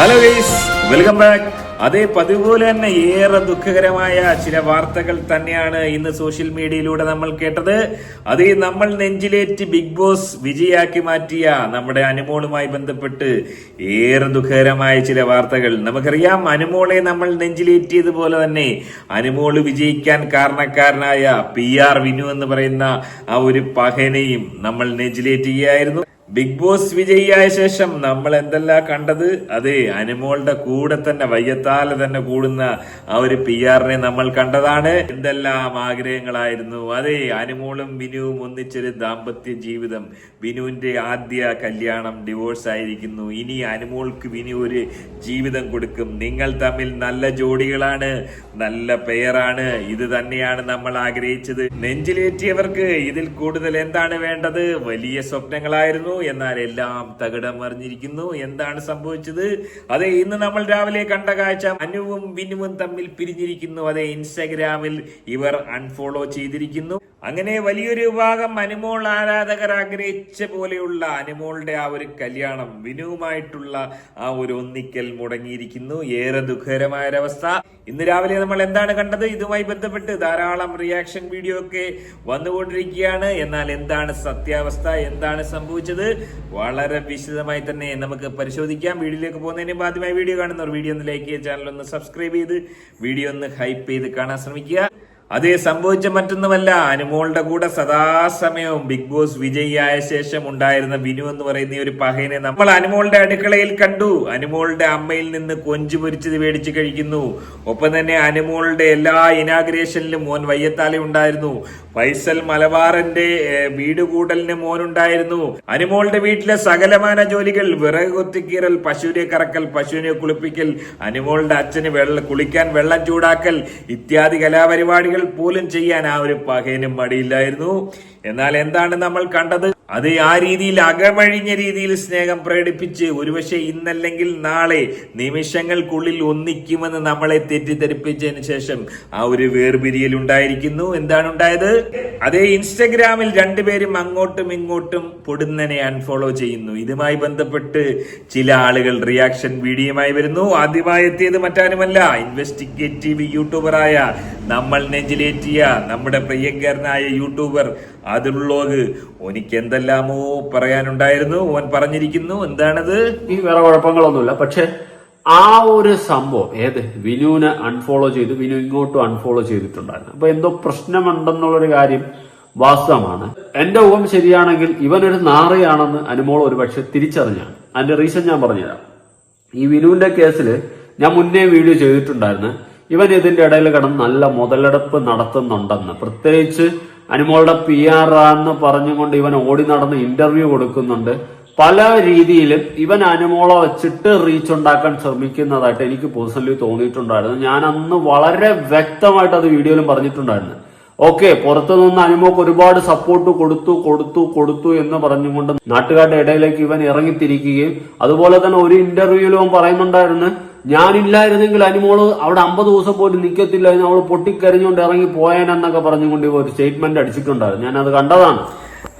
Hello guys welcome back അതേ പതിവ് തന്നെ ഏറെ ദുഃഖകരമായ ചില വാർത്തകൾ തന്നെയാണ് ഇന്ന് സോഷ്യൽ മീഡിയയിലൂടെ നമ്മൾ കേട്ടത്. അത് നമ്മൾ നെഞ്ചിലേറ്റ് ബിഗ് ബോസ് വിജയാക്കി മാറ്റിയ നമ്മുടെ അനുമോളുമായി ബന്ധപ്പെട്ട് ഏറെ ദുഃഖകരമായ ചില വാർത്തകൾ. നമുക്കറിയാം അനുമോളെ നമ്മൾ നെഞ്ചിലേറ്റിയതുപോലെ തന്നെ അനുമോൾ വിജയിക്കാൻ കാരണക്കാരനായ പി ആർ വിനു എന്ന് പറയുന്ന ആ ഒരു പഹനയും നമ്മൾ നെഞ്ചിലേറ്റുകയായിരുന്നു. ബിഗ് ബോസ് വിജയിയായ ശേഷം നമ്മൾ എന്തെല്ലാം കണ്ടത്? അതെ അനുമോളുടെ കൂടെ തന്നെ വയ്യത്താലെ തന്നെ കൂടുന്ന ആ ഒരു പി ആറിനെ നമ്മൾ കണ്ടതാണ്. എന്തെല്ലാം ആഗ്രഹങ്ങളായിരുന്നു. അതെ അനുമോളും വിനുവും ഒന്നിച്ചൊരു ദാമ്പത്യ ജീവിതം. വിനുവിന്റെ ആദ്യ കല്യാണം ഡിവോഴ്സ് ആയിരിക്കുന്നു. ഇനി അനുമോൾക്ക് വിനു ഒരു ജീവിതം കൊടുക്കും. നിങ്ങൾ തമ്മിൽ നല്ല ജോഡികളാണ് നല്ല പെയറാണ് ഇത് തന്നെയാണ് നമ്മൾ ആഗ്രഹിച്ചത്. നെഞ്ചിലേറ്റിയവർക്ക് ഇതിൽ കൂടുതൽ എന്താണ് വേണ്ടത്? വലിയ സ്വപ്നങ്ങളായിരുന്നു. എന്നാൽ എല്ലാം തകിടം മറിഞ്ഞിരിക്കുന്നു എന്താണ് സംഭവിച്ചത്? അതെ ഇന്ന് നമ്മൾ രാവിലെ കണ്ട കാഴ്ച അനുവും വിനുവും തമ്മിൽ പിരിഞ്ഞിരിക്കുന്നു. അതെ ഇൻസ്റ്റാഗ്രാമിൽ ഇവർ അൺഫോളോ ചെയ്തിരിക്കുന്നു. അങ്ങനെ വലിയൊരു വിഭാഗം അനുമോൾ ആരാധകർ ആഗ്രഹിച്ച പോലെയുള്ള അനുമോളുടെ ആ ഒരു കല്യാണം വിനുവുമായിട്ടുള്ള ആ ഒരു ഒന്നിക്കൽ മുടങ്ങിയിരിക്കുന്നു. ഏറെ ദുഃഖകരമായ ഒരവസ്ഥ ഇന്ന് രാവിലെ നമ്മൾ എന്താണ് കണ്ടത്? ഇതുമായി ബന്ധപ്പെട്ട് ധാരാളം റിയാക്ഷൻ വീഡിയോ ഒക്കെ വന്നുകൊണ്ടിരിക്കുകയാണ്. എന്നാൽ എന്താണ് സത്യാവസ്ഥ? എന്താണ് സംഭവിച്ചത്? വളരെ വിശദമായി തന്നെ നമുക്ക് പരിശോധിക്കാം. വീഡിയോയിലേക്ക് പോകുന്നതിന് മുമ്പ് ആദ്യമായി വീഡിയോ കാണുന്നവർ വീഡിയോ ഒന്ന് ലൈക്ക് ചെയ്യുക ചാനൽ ഒന്ന് സബ്സ്ക്രൈബ് ചെയ്ത് വീഡിയോ ഒന്ന് ഹൈപ്പ് ചെയ്ത് കാണാൻ ശ്രമിക്കുക. അതേ സംഭവിച്ച മറ്റൊന്നുമല്ല. അനുമോളുടെ കൂടെ സദാസമയവും ബിഗ് ബോസ് വിജയിയായ ശേഷം ഉണ്ടായിരുന്ന വിനു എന്ന് പറയുന്ന ഒരു പഹയനെ നമ്മൾ അനുമോളുടെ അടുക്കളയിൽ കണ്ടു. അനുമോളുടെ അമ്മയിൽ നിന്ന് കൊഞ്ചു പൊരിച്ചത് മേടിച്ച് കഴിക്കുന്നു. ഒപ്പം തന്നെ അനുമോളുടെ എല്ലാ ഇനാഗ്രേഷനിലും മോൻ വയ്യത്താലെ ഉണ്ടായിരുന്നു. ഫൈസൽ മലബാറിന്റെ വീട് കൂടലിന് മോനുണ്ടായിരുന്നു. അനുമോളുടെ വീട്ടിലെ സകലമാന ജോലികൾ വിറക് കൊത്തിക്കീറൽ പശുവിനെ കറക്കൽ പശുവിനെ കുളിപ്പിക്കൽ അനുമോളുടെ അച്ഛന് വെള്ളം കുളിക്കാൻ വെള്ളം ചൂടാക്കൽ ഇത്യാദി കലാപരിപാടികൾ പോലും ചെയ്യാൻ ആ ഒരു പകയനും മടിയില്ലായിരുന്നു. എന്നാൽ എന്താണ് നമ്മൾ കണ്ടത്? അത് ആ രീതിയിൽ അകമഴിഞ്ഞ രീതിയിൽ സ്നേഹം പ്രകടിപ്പിച്ച് ഒരുപക്ഷെ ഇന്നല്ലെങ്കിൽ നാളെ നിമിഷങ്ങൾക്കുള്ളിൽ ഒന്നിക്കുമെന്ന് നമ്മളെ തെറ്റിദ്ധരിപ്പിച്ചതിന് ശേഷം ആ ഒരു വേർപിരിയൽ ഉണ്ടായിരിക്കുന്നു. എന്താണ് ഉണ്ടായത്? അതേ ഇൻസ്റ്റഗ്രാമിൽ രണ്ടുപേരും അങ്ങോട്ടും ഇങ്ങോട്ടും പൊടുന്നനെ അൺഫോളോ ചെയ്യുന്നു. ഇതുമായി ബന്ധപ്പെട്ട് ചില ആളുകൾ റിയാക്ഷൻ വീഡിയോമായി വരുന്നു. ആദ്യമായി എത്തിയത് മറ്റാരുമല്ല ഇൻവെസ്റ്റിഗേറ്റീവ് യൂട്യൂബറായ നമ്മൾ നെഞ്ചിലേറ്റിയ നമ്മുടെ പ്രിയങ്കരനായ യൂട്യൂബർ അതിലുള്ളോഗ് ഓനിക്ക് എന്തെല്ലാമോ പറയാനുണ്ടായിരുന്നു. ഓൻ പറഞ്ഞിരിക്കുന്നു. എന്താണത്? ഈ വേറെ കുഴപ്പങ്ങളൊന്നുമില്ല. പക്ഷെ ആ ഒരു സംഭവം ഏത്? വിനുവിനെ അൺഫോളോ ചെയ്ത്. വിനു ഇങ്ങോട്ടും അൺഫോളോ ചെയ്തിട്ടുണ്ടായിരുന്നു. അപ്പൊ എന്തോ പ്രശ്നമുണ്ടെന്നുള്ളൊരു കാര്യം വാസ്തവമാണ്. എന്റെ ഊഹം ശരിയാണെങ്കിൽ ഇവനൊരു നാറിയാണെന്ന് അനുമോൾ ഒരു പക്ഷെ തിരിച്ചറിഞ്ഞാണ്. അതിന്റെ റീസൺ ഞാൻ പറഞ്ഞുതരാം. ഈ വിനുവിന്റെ കേസിൽ ഞാൻ മുന്നേ വീഡിയോ ചെയ്തിട്ടുണ്ടായിരുന്നു. ഇവൻ ഇതിന്റെ ഇടയിൽ കിടന്ന് നല്ല മുതലെടുപ്പ് നടത്തുന്നുണ്ടെന്ന്. പ്രത്യേകിച്ച് അനുമോളുടെ പി ആർ ആന്ന് പറഞ്ഞുകൊണ്ട് ഇവൻ ഓടി നടന്ന് ഇന്റർവ്യൂ കൊടുക്കുന്നുണ്ട്. പല രീതിയിലും ഇവൻ അനുമോളെ വെച്ചിട്ട് റീച്ച് ഉണ്ടാക്കാൻ ശ്രമിക്കുന്നതായിട്ട് എനിക്ക് പേഴ്സണലി തോന്നിയിട്ടുണ്ടായിരുന്നു. ഞാൻ അന്ന് വളരെ വ്യക്തമായിട്ട് അത് വീഡിയോയിലും പറഞ്ഞിട്ടുണ്ടായിരുന്നു. ഓക്കെ പുറത്തു നിന്ന് അനുമോക്ക് ഒരുപാട് സപ്പോർട്ട് കൊടുത്തു കൊടുത്തു കൊടുത്തു എന്ന് പറഞ്ഞുകൊണ്ട് നാട്ടുകാരുടെ ഇടയിലേക്ക് ഇവൻ ഇറങ്ങിത്തിരിക്കുകയും അതുപോലെ തന്നെ ഒരു ഇന്റർവ്യൂവിലും പറയുന്നുണ്ടായിരുന്നു ഞാനില്ലായിരുന്നെങ്കിൽ അനുമോൾ അവിടെ അമ്പത് ദിവസം പോലും നിൽക്കത്തില്ല അവൾ പൊട്ടിക്കരഞ്ഞുകൊണ്ട് ഇറങ്ങി പോയേനെന്നൊക്കെ പറഞ്ഞുകൊണ്ട് ഒരു സ്റ്റേറ്റ്മെന്റ് അടിച്ചിട്ടുണ്ടായിരുന്നു. ഞാൻ അത് കണ്ടതാണ്.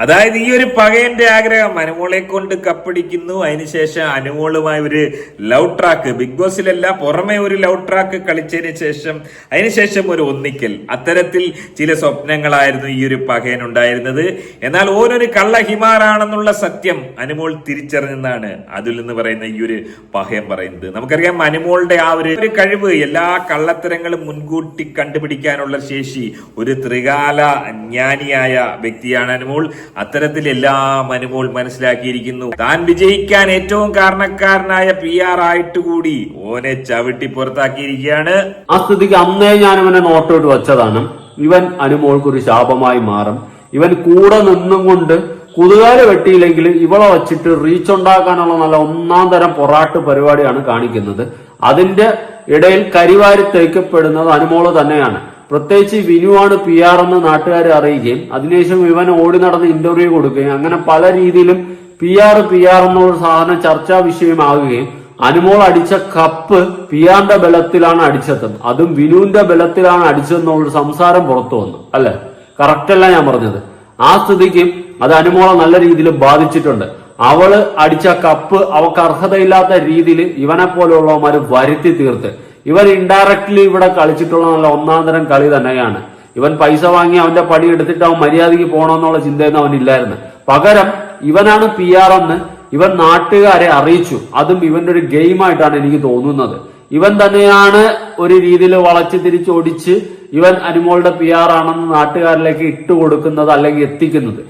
അതായത് ഈ ഒരു പകയന്റെ ആഗ്രഹം അനുമോളെ കൊണ്ട് കപ്പടിക്കുന്നു. അതിനുശേഷം അനുമോളുമായി ഒരു ലവ് ട്രാക്ക് ബിഗ് ബോസിലല്ല പുറമെ ഒരു ലവ് ട്രാക്ക് കളിച്ചതിന് ശേഷം അതിനുശേഷം ഒരു ഒന്നിക്കൽ. അത്തരത്തിൽ ചില സ്വപ്നങ്ങളായിരുന്നു ഈ ഒരു പകയൻ ഉണ്ടായിരുന്നത്. എന്നാൽ ഓരോരു കള്ള ഹിമാറാണെന്നുള്ള സത്യം അനുമോൾ തിരിച്ചറിഞ്ഞെന്നാണ് അതിൽ നിന്ന് പറയുന്ന ഈ ഒരു പകയൻ പറയുന്നത്. നമുക്കറിയാം അനുമോളുടെ ആ ഒരു ഒരു കഴിവ് എല്ലാ കള്ളത്തരങ്ങളും മുൻകൂട്ടി കണ്ടുപിടിക്കാനുള്ള ശേഷി ഒരു ത്രികാല ജ്ഞാനിയായ വ്യക്തിയാണ് അനുമോൾ. അത്തരത്തിൽ എല്ലാം അനുമോൾ മനസ്സിലാക്കിയിരിക്കുന്നു. താൻ വിജയിക്കാൻ ഏറ്റവും കാരണക്കാരനായ പി ആർ ആയിട്ട് കൂടി ഓനെ ചവിട്ടി പുറത്താക്കിയിരിക്കുകയാണ്. ആ സ്ഥിതിക്ക് അന്നേ ഞാൻ അവനെ നോട്ടോട്ട് വെച്ചതാണ്. ഇവൻ അനുമോൾക്ക് ഒരു ശാപമായി മാറും. ഇവൻ കൂടെ നിന്നും കൊണ്ട് കുതുകാൽ വെട്ടിയില്ലെങ്കിൽ ഇവളെ വെച്ചിട്ട് റീച്ച് ഉണ്ടാക്കാനുള്ള നല്ല ഒന്നാം തരം പൊറാട്ട് പരിപാടിയാണ് കാണിക്കുന്നത്. അതിന്റെ ഇടയിൽ കരിവാരി തേക്കപ്പെടുന്നത് അനുമോൾ തന്നെയാണ്. പ്രത്യേകിച്ച് വിനുവാണ് പി ആർ എന്ന് നാട്ടുകാരെ അറിയിക്കുകയും അതിനുശേഷം ഇവൻ ഓടി നടന്ന് ഇന്റർവ്യൂ കൊടുക്കുകയും അങ്ങനെ പല രീതിയിലും പി ആർ പി ആർ എന്നുള്ള സാധനം ചർച്ചാ വിഷയമാകുകയും അനുമോൾ അടിച്ച കപ്പ് പി ആറിന്റെ ബലത്തിലാണ് അടിച്ചത് അതും വിനുവിന്റെ ബലത്തിലാണ് അടിച്ചതെന്നുള്ള സംസാരം പുറത്തു വന്നു അല്ലെ? കറക്റ്റ് അല്ല ഞാൻ പറഞ്ഞത്. ആ സ്ഥിതിക്ക് അത് അനുമോളെ നല്ല രീതിയിൽ ബാധിച്ചിട്ടുണ്ട്. അവൾ അടിച്ച കപ്പ് അവക്ക് അർഹതയില്ലാത്ത രീതിയിൽ ഇവനെ പോലെയുള്ളവന്മാര് വരുത്തി തീർത്ത്. ഇവൻ ഇൻഡയറക്ട്ലി ഇവിടെ കളിച്ചിട്ടുള്ള നല്ല ഒന്നാം തരം കളി തന്നെയാണ്. ഇവൻ പൈസ വാങ്ങി അവന്റെ പണി എടുത്തിട്ട് അവൻ മര്യാദയ്ക്ക് പോകണമെന്നുള്ള ചിന്തയൊന്നും അവനില്ലായിരുന്നു പകരം ഇവനാണ് പി ആർ എന്ന് ഇവൻ നാട്ടുകാരെ അറിയിച്ചു. അതും ഇവന്റെ ഒരു ഗെയിമായിട്ടാണ് എനിക്ക് തോന്നുന്നത്. ഇവൻ തന്നെയാണ് ഒരു രീതിയിൽ വളച്ച് തിരിച്ചൊടിച്ച് ഇവൻ അനുമോളുടെ പി ആർ ആണെന്ന് നാട്ടുകാരിലേക്ക് ഇട്ടുകൊടുക്കുന്നത് അല്ലെങ്കിൽ എത്തിക്കുന്നത്.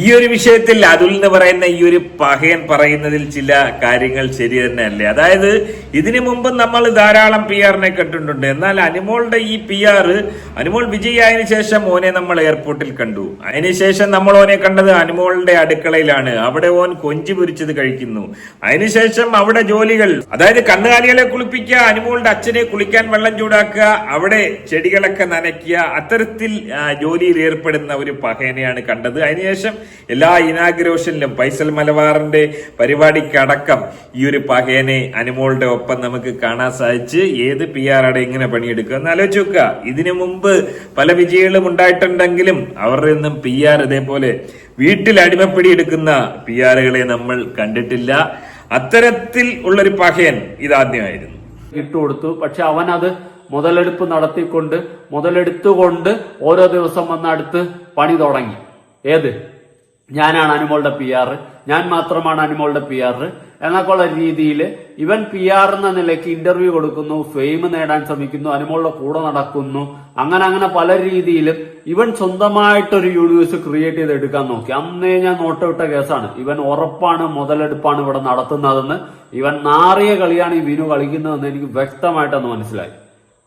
ഈ ഒരു വിഷയത്തിൽ അതുൽ എന്ന് പറയുന്ന ഈ ഒരു പഹയൻ പറയുന്നതിൽ ചില കാര്യങ്ങൾ ശരി തന്നെയല്ലേ? അതായത് ഇതിനു മുമ്പ് നമ്മൾ ധാരാളം പി ആറിനെ കണ്ടിട്ടുണ്ട്. എന്നാൽ അനുമോളുടെ ഈ പി ആർ അനുമോൾ വിജയായതിനു ശേഷം ഓനെ നമ്മൾ എയർപോർട്ടിൽ കണ്ടു. അതിനുശേഷം നമ്മൾ ഓനെ കണ്ടത് അനുമോളുടെ അടുക്കളയിലാണ്. അവിടെ ഓൻ കൊഞ്ചി പൊരിച്ചത് കഴിക്കുന്നു. അതിനുശേഷം അവിടെ ജോലികൾ അതായത് കന്നുകാലികളെ കുളിപ്പിക്കുക അനുമോളുടെ അച്ഛനെ കുളിക്കാൻ വെള്ളം ചൂടാക്കുക അവിടെ ചെടികളൊക്കെ നനയ്ക്കുക അത്തരത്തിൽ ജോലിയിൽ ഏർപ്പെടുന്ന ഒരു പഹയനെയാണ് കണ്ടത്. അതിനുശേഷം എല്ലാ ഇനാഗ്രേഷനിലും പൈസൽ മലബാറിന്റെ പരിപാടിക്കടക്കം ഈ ഒരു പഹേനെ അനുമോളുടെ ഒപ്പം നമുക്ക് കാണാൻ സാധിച്ച് ഏത് പി ആർ എങ്ങനെ പണിയെടുക്കുക എന്ന് ആലോചിച്ച് നോക്കുക ഇതിനു മുമ്പ് പല വിജയങ്ങളും ഉണ്ടായിട്ടുണ്ടെങ്കിലും അവരുടെ ഒന്നും പി ആർ ഇതേപോലെ വീട്ടിൽ അടിമപ്പിടി എടുക്കുന്ന പി ആറുകളെ നമ്മൾ കണ്ടിട്ടില്ല. അത്തരത്തിൽ ഉള്ളൊരു പഹയൻ ഇതാദ്യമായിരുന്നു. ഇട്ടുകൊടുത്തു പക്ഷെ അവൻ അത് മുതലെടുപ്പ് നടത്തിക്കൊണ്ട് മുതലെടുത്തുകൊണ്ട് ഓരോ ദിവസം വന്ന് അടുത്ത് പണി തുടങ്ങി. ഏത്? ഞാനാണ് അനുമോളുടെ പി ആർ ഞാൻ മാത്രമാണ് അനുമോളുടെ പി ആർ എന്നൊക്കെയുള്ള രീതിയിൽ ഇവൻ പി ആർ എന്ന നിലയ്ക്ക് ഇന്റർവ്യൂ കൊടുക്കുന്നു ഫെയിം നേടാൻ ശ്രമിക്കുന്നു അനുമോളുടെ കൂടെ നടക്കുന്നു. അങ്ങനെ അങ്ങനെ പല രീതിയിലും ഇവൻ സ്വന്തമായിട്ടൊരു യൂണിവേഴ്സ് ക്രിയേറ്റ് ചെയ്ത് എടുക്കാൻ നോക്കി. അന്നേ ഞാൻ നോട്ടവിട്ട കേസാണ്. ഇവൻ ഉറപ്പാണ് മുതലെടുപ്പാണ് ഇവിടെ നടത്തുന്നതെന്ന്. ഇവൻ നാറിയ കളിയാണ് ഈ വിനു കളിക്കുന്നതെന്ന് എനിക്ക് വ്യക്തമായിട്ടൊന്ന് മനസ്സിലായി.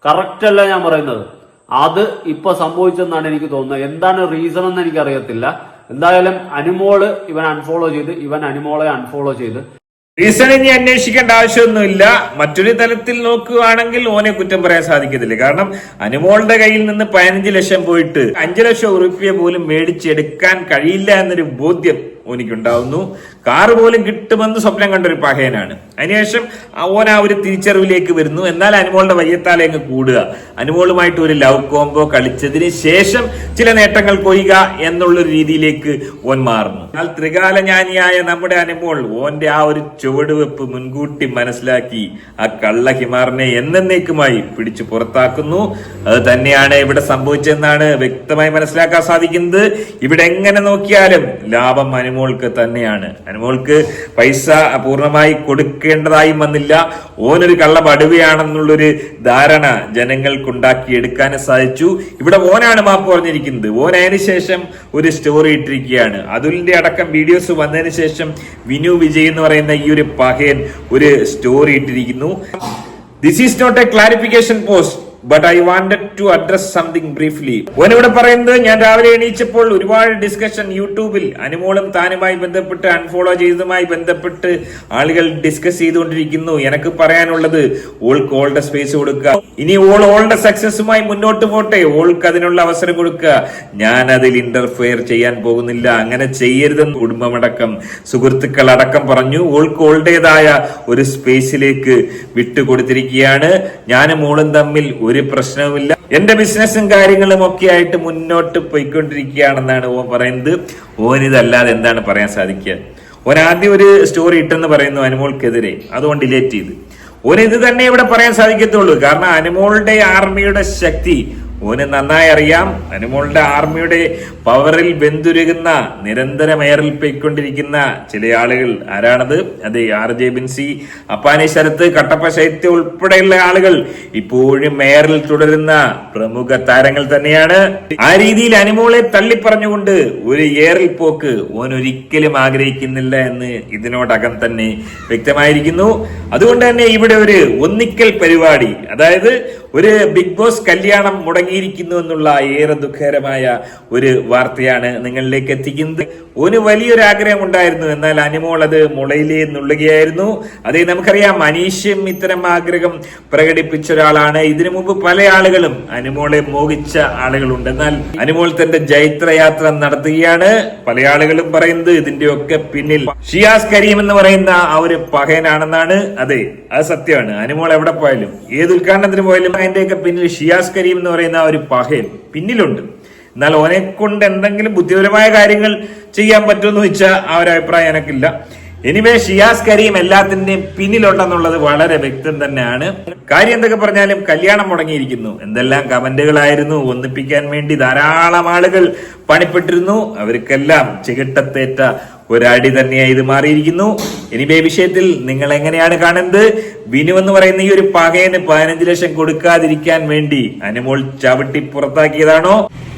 കറക്റ്റ് അല്ല ഞാൻ പറയുന്നത്. അത് ഇപ്പൊ സംഭവിച്ചെന്നാണ് എനിക്ക് തോന്നുന്നത്. എന്താണ് റീസൺ എന്ന് എനിക്കറിയത്തില്ല. എന്തായാലും അനുമോൾ ഇവൻ അൺഫോളോ ചെയ്ത് ഇവൻ അനുമോളെ അൺഫോളോ ചെയ്ത്. റീസൺ ഇനി അന്വേഷിക്കേണ്ട ആവശ്യമൊന്നുമില്ല. മറ്റൊരു തലത്തിൽ നോക്കുകയാണെങ്കിൽ ഓനെ കുറ്റം പറയാൻ സാധിക്കത്തില്ല. കാരണം അനുമോളുടെ കയ്യിൽ നിന്ന് പതിനഞ്ച് ലക്ഷം പോയിട്ട് അഞ്ചു ലക്ഷം ഉറുപ്പിയ പോലും മേടിച്ചെടുക്കാൻ കഴിയില്ല എന്നൊരു ബോധ്യം ഓനിക്കുണ്ടാവുന്നു കാറ് പോലും കിട്ടുമെന്ന് സ്വപ്നം കണ്ടൊരു പഹയനാണ്. അതിനുശേഷം ഓൻ ആ ഒരു തിരിച്ചറിവിലേക്ക് വരുന്നു. എന്നാൽ അനുമോളുടെ വയ്യത്താലെ അങ്ങ് കൂടുക. അനുമോളുമായിട്ട് ഒരു ലവ് കോംബോ കളിച്ചതിന് ശേഷം ചില നേട്ടങ്ങൾ കൊയ്യുക എന്നുള്ളൊരു രീതിയിലേക്ക് ഓൻ മാറുന്നു. എന്നാൽ ത്രികാലജ്ഞാനിയായ നമ്മുടെ അനുമോൾ ഓന്റെ ആ ഒരു ചുവടുവെപ്പ് മുൻകൂട്ടി മനസ്സിലാക്കി ആ കള്ള ഹിമാറിനെ എന്നേക്കുമായി പിടിച്ചു പുറത്താക്കുന്നു. അത് തന്നെയാണ് ഇവിടെ സംഭവിച്ചതെന്നാണ് വ്യക്തമായി മനസ്സിലാക്കാൻ സാധിക്കുന്നത്. ഇവിടെ എങ്ങനെ നോക്കിയാലും ലാഭം അനുമോൾക്ക് തന്നെയാണ്. അനുമോൾക്ക് പൈസ പൂർണമായി കൊടുക്കേണ്ടതായും വന്നില്ല. ഓനൊരു കള്ള പടുവയാണെന്നുള്ളൊരു ധാരണ ജനങ്ങൾക്കുണ്ടാക്കി എടുക്കാൻ സാധിച്ചു. ഇവിടെ ഓനാണ് മാപ്പ് പറഞ്ഞിരിക്കുന്നത്. ഓൻ അതിന് ശേഷം ഒരു സ്റ്റോറി ഇട്ടിരിക്കുകയാണ്. അതുലിന്റെ അടക്കം വീഡിയോസ് വന്നതിന് ശേഷം വിനു വിജയ് എന്ന് പറയുന്ന ഈ ഒരു പഹയൻ ഒരു സ്റ്റോറി ഇട്ടിരിക്കുന്നു. This is not a clarification post but I wanted to address something briefly ഇവിടെ പറയുന്നത് ഞാൻ രാവിലെ എണീച്ചപ്പോൾ ഒരുപാട് ഡിസ്കഷൻ യൂട്യൂബിൽ അനുമോളും താനുമായി ബന്ധപ്പെട്ട് അൺഫോളോ ചെയ്തതുമായി ബന്ധപ്പെട്ട് ആളുകൾ ഡിസ്കസ് ചെയ്തുകൊണ്ടിരിക്കുന്നു. എനിക്ക് പറയാനുള്ളത് ഓൾക്ക് ഓളുടെ സ്പേസ് കൊടുക്കുക. ഇനി ഓൾ ഓളുടെ സക്സസുമായി മുന്നോട്ട് പോട്ടെ. ഓൾക്ക് അതിനുള്ള അവസരം കൊടുക്കുക. ഞാൻ അതിൽ ഇന്റർഫെയർ ചെയ്യാൻ പോകുന്നില്ല. അങ്ങനെ ചെയ്യരുതെന്ന് കുടുംബമടക്കം സുഹൃത്തുക്കൾ അടക്കം പറഞ്ഞു. ഓൾക്ക് ഓളുടേതായ ഒരു സ്പേസിലേക്ക് വിട്ടുകൊടുത്തിരിക്കുകയാണ്. ഞാനും ഓളും തമ്മിൽ ഒരു പ്രശ്നവുമില്ല. എന്റെ ബിസിനസ്സും കാര്യങ്ങളും ഒക്കെ ആയിട്ട് മുന്നോട്ട് പോയിക്കൊണ്ടിരിക്കുകയാണെന്നാണ് ഓൻ പറയുന്നത്. ഓൻ ഇതല്ലാതെ എന്താണ് പറയാൻ സാധിക്കുക? ഓൻ ആദ്യം ഒരു സ്റ്റോറി ഇട്ടെന്ന് പറയുന്നു അനുമോൾക്കെതിരെ. അതുകൊണ്ട് ഡിലേറ്റ് ചെയ്ത്. ഓൻ ഇത് തന്നെ ഇവിടെ പറയാൻ സാധിക്കത്തുള്ളൂ. കാരണം അനുമോളുടെ ആർമിയുടെ ശക്തി ഓന് നന്നായി അറിയാം. അനുമോളുടെ ആർമിയുടെ പവറിൽ ബന്ധുരുകുന്ന നിരന്തരം എയറിൽ പോയിക്കൊണ്ടിരിക്കുന്ന ചില ആളുകൾ ആരാണത്? അതെ ആർ ജെ ബിൻസി. അപ്പാനി ശരത്ത് കട്ടപ്പ ശൈത്യ ഉൾപ്പെടെയുള്ള ആളുകൾ ഇപ്പോഴും എയറിൽ തുടരുന്ന പ്രമുഖ താരങ്ങൾ തന്നെയാണ്. ആ രീതിയിൽ അനുമോളെ തള്ളിപ്പറഞ്ഞുകൊണ്ട് ഒരു എയറിൽ പോക്ക് ഓൻ ഒരിക്കലും ആഗ്രഹിക്കുന്നില്ല എന്ന് ഇതിനോടകം തന്നെ വ്യക്തമായിരിക്കുന്നു. അതുകൊണ്ട് തന്നെ ഇവിടെ ഒരു ഒന്നിക്കൽ പരിപാടി അതായത് ഒരു ബിഗ് ബോസ് കല്യാണം മുടങ്ങിയിരിക്കുന്നു എന്നുള്ള ഏറെ ദുഃഖകരമായ ഒരു വാർത്തയാണ് നിങ്ങളിലേക്ക് എത്തിക്കുന്നത്. ഒരു വലിയൊരു ആഗ്രഹം ഉണ്ടായിരുന്നു എന്നാൽ അനുമോൾ അത് മുളയിലേ നുള്ളുകയായിരുന്നു. അതേ നമുക്കറിയാം അനീഷും ഇത്തരം ആഗ്രഹം പ്രകടിപ്പിച്ച ഒരാളാണ്. ഇതിനു മുമ്പ് പല ആളുകളും അനുമോളെ മോഹിച്ച ആളുകളുണ്ട്. എന്നാൽ അനുമോൾ തന്റെ ജൈത്രയാത്ര നടത്തുകയാണ്. പല ആളുകളും പറയുന്നത് ഇതിന്റെയൊക്കെ പിന്നിൽ ഷിയാസ് കരീം എന്ന് പറയുന്ന ആ ഒരു പകയനാണെന്നാണ് അതെ അത് സത്യമാണ്. അനുമോൾ എവിടെ പോയാലും ഏത് ഉദ്ഘാടനത്തിന് പോയാലും അതിന്റെയൊക്കെ പിന്നിൽ ഷിയാസ് കരീം എന്ന് പറയുന്ന ഒരു പഹയൻ പിന്നിലുണ്ട്. എന്നാൽ ഓനെ കൊണ്ട് എന്തെങ്കിലും ബുദ്ധിപരമായ കാര്യങ്ങൾ ചെയ്യാൻ പറ്റുമെന്ന് വെച്ചാൽ ആ ഒരു അഭിപ്രായം എനിക്കില്ല. എനിവേ ഷിയാസ് കരീം എല്ലാത്തിന്റെയും പിന്നിലുണ്ടെന്നുള്ളത് വളരെ വ്യക്തം തന്നെയാണ്. കാര്യം എന്തൊക്കെ പറഞ്ഞാലും കല്യാണം മുടങ്ങിയിരിക്കുന്നു. എന്തെല്ലാം കമന്റുകളായിരുന്നു ഒന്നിപ്പിക്കാൻ വേണ്ടി ധാരാളം ആളുകൾ പണിപ്പെട്ടിരുന്നു. അവർക്കെല്ലാം ചികിട്ടത്തേറ്റ ഒരടി തന്നെയായി ഇത് മാറിയിരിക്കുന്നു. എനിവേ വിഷയത്തിൽ നിങ്ങൾ എങ്ങനെയാണ് കാണുന്നത്? വിനു എന്ന് പറയുന്ന ഈ ഒരു പകയന് പതിനഞ്ച് ലക്ഷം കൊടുക്കാതിരിക്കാൻ വേണ്ടി അനുമോൾ ചവിട്ടി പുറത്താക്കിയതാണോ?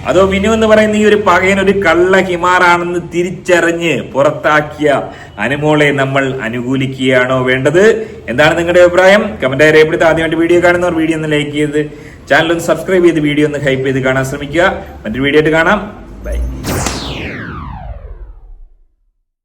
അതോ വിനു എന്ന് പറയുന്ന ഈ ഒരു പകയൻ ഒരു കള്ള ഹിമാറാണെന്ന് തിരിച്ചറിഞ്ഞ് പുറത്താക്കിയ അനുമോളെ നമ്മൾ അനുകൂലിക്കുകയാണോ വേണ്ടത്? എന്താണ് നിങ്ങളുടെ അഭിപ്രായം? കമന്റായി രേഖപ്പെടുത്തി ആദ്യമായിട്ട് വീഡിയോ കാണുന്നവർ വീഡിയോ ഒന്ന് ലൈക്ക് ചെയ്ത് ചാനൽ ഒന്ന് സബ്സ്ക്രൈബ് ചെയ്ത് വീഡിയോ ഒന്ന് ഹൈപ്പ് ചെയ്ത് കാണാൻ ശ്രമിക്കുക. മറ്റൊരു വീഡിയോ ആയിട്ട് കാണാം.